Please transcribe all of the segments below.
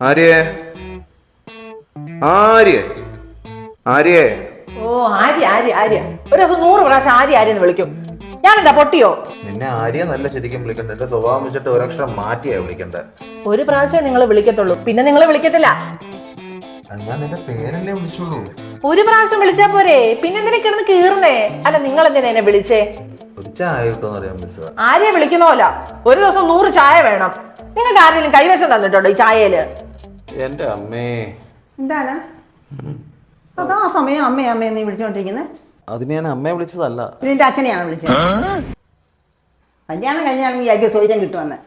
ആര്യേ? ആര്യ? ആര്യേ? ഓ ആര്യ ആര്യ ആര്യ. ഒരു ദിവസം നൂറ് പ്രാവശ്യം ആര്യ ആര്യ എന്ന് വിളിക്കും. ഞാൻ എന്താ പൊട്ടിയോ? നിന്നെ ആര്യ നല്ല ശരിക്കും വിളിക്കണ്ട എന്റെ സ്വഭാവം വെച്ചിട്ട് ഒരക്ഷരം മാറ്റിയാ വിളിക്കണ്ടേ ഒരു പ്രാവശ്യം നിങ്ങൾ വിളിക്കത്തുള്ളൂ. പിന്നെ നിങ്ങൾ വിളിക്കത്തില്ല. ഞാൻ നിന്റെ പേരല്ലേ വിളിച്ചുള്ളൂ ഒരു പ്രാവശ്യം വിളിച്ചാ പോരെ. പിന്നെ എന്തിനാ കിടന്ന് കീറുന്നേ? അല്ല നിങ്ങൾ എന്തിനാ എന്നെ വിളിച്ചേ? ഒരു ചായ കിട്ടുമെന്ന് അറിയാൻ ആര്യ വിളിക്കുന്നോല ഒരു ദിവസം നൂറ് ചായ വേണം. നിങ്ങൾക്ക് ആരെങ്കിലും കൈവശം തന്നിട്ടുണ്ടോ ഈ ചായയിൽ? എന്റെ അമ്മേ. എന്താണ്? അതാ ആ സമയം അമ്മേ അമ്മേ നീ വിളിച്ചോണ്ടിരിക്കുന്നത് അതിന് ഞാൻ അമ്മയെ വിളിച്ചതല്ല. പിന്നെ നിന്റെ അച്ഛനെയാണ് വിളിച്ചത്. കല്യാണം കഴിഞ്ഞാണെങ്കിൽ വിചാരിക്കും സൗകര്യം കിട്ടുമെന്ന്.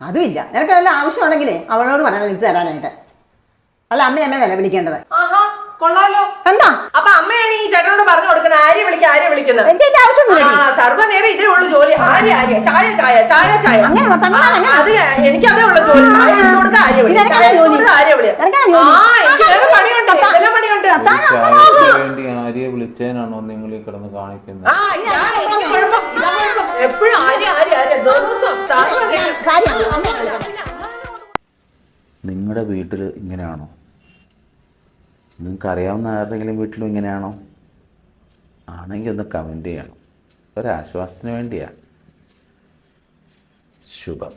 അതുമില്ല. നിനക്ക് വല്ല ആവശ്യമാണെങ്കിലേ അവളോട് പറയണം എടുത്ത് തരാനായിട്ട്. അല്ല അമ്മ അമ്മേന്നല്ല വിളിക്കേണ്ടത്? ആഹാ കൊള്ളാലോ. എന്താ? അപ്പൊ അമ്മയാണ് ഈ ചേട്ടനോട് പറഞ്ഞു കൊടുക്കുന്നത് ആര്യ വിളിക്കുക ആര്യ വിളിക്കുന്നത് എന്റെ ആവശ്യമൊന്നുമില്ല ആ, സർവനേരം ഇതേ ഉള്ളു ജോലി. ആര്യ ആര്യ ചായ ചായ ചായ ചായ. അങ്ങനെ. അത് എനിക്ക് അതേ ഉള്ളു ജോലി. വേണ്ടി ആര്യെ വിളിച്ചതിനാണോ നിങ്ങൾ ഈ കിടന്ന് കാണിക്കുന്നത് എപ്പോഴും ആര്യ ആര്യ ആര്യ. ദിവസം നിങ്ങളുടെ വീട്ടിൽ ഇങ്ങനെയാണോ നിങ്ങൾക്ക് അറിയാവുന്ന ആരുടെങ്കിലും വീട്ടിലും ഇങ്ങനെയാണോ? ആണെങ്കിൽ ഒന്ന് കമന്റ് ചെയ്യണം. ഒരാശ്വാസത്തിന് വേണ്ടിയാണ് ശുഭം.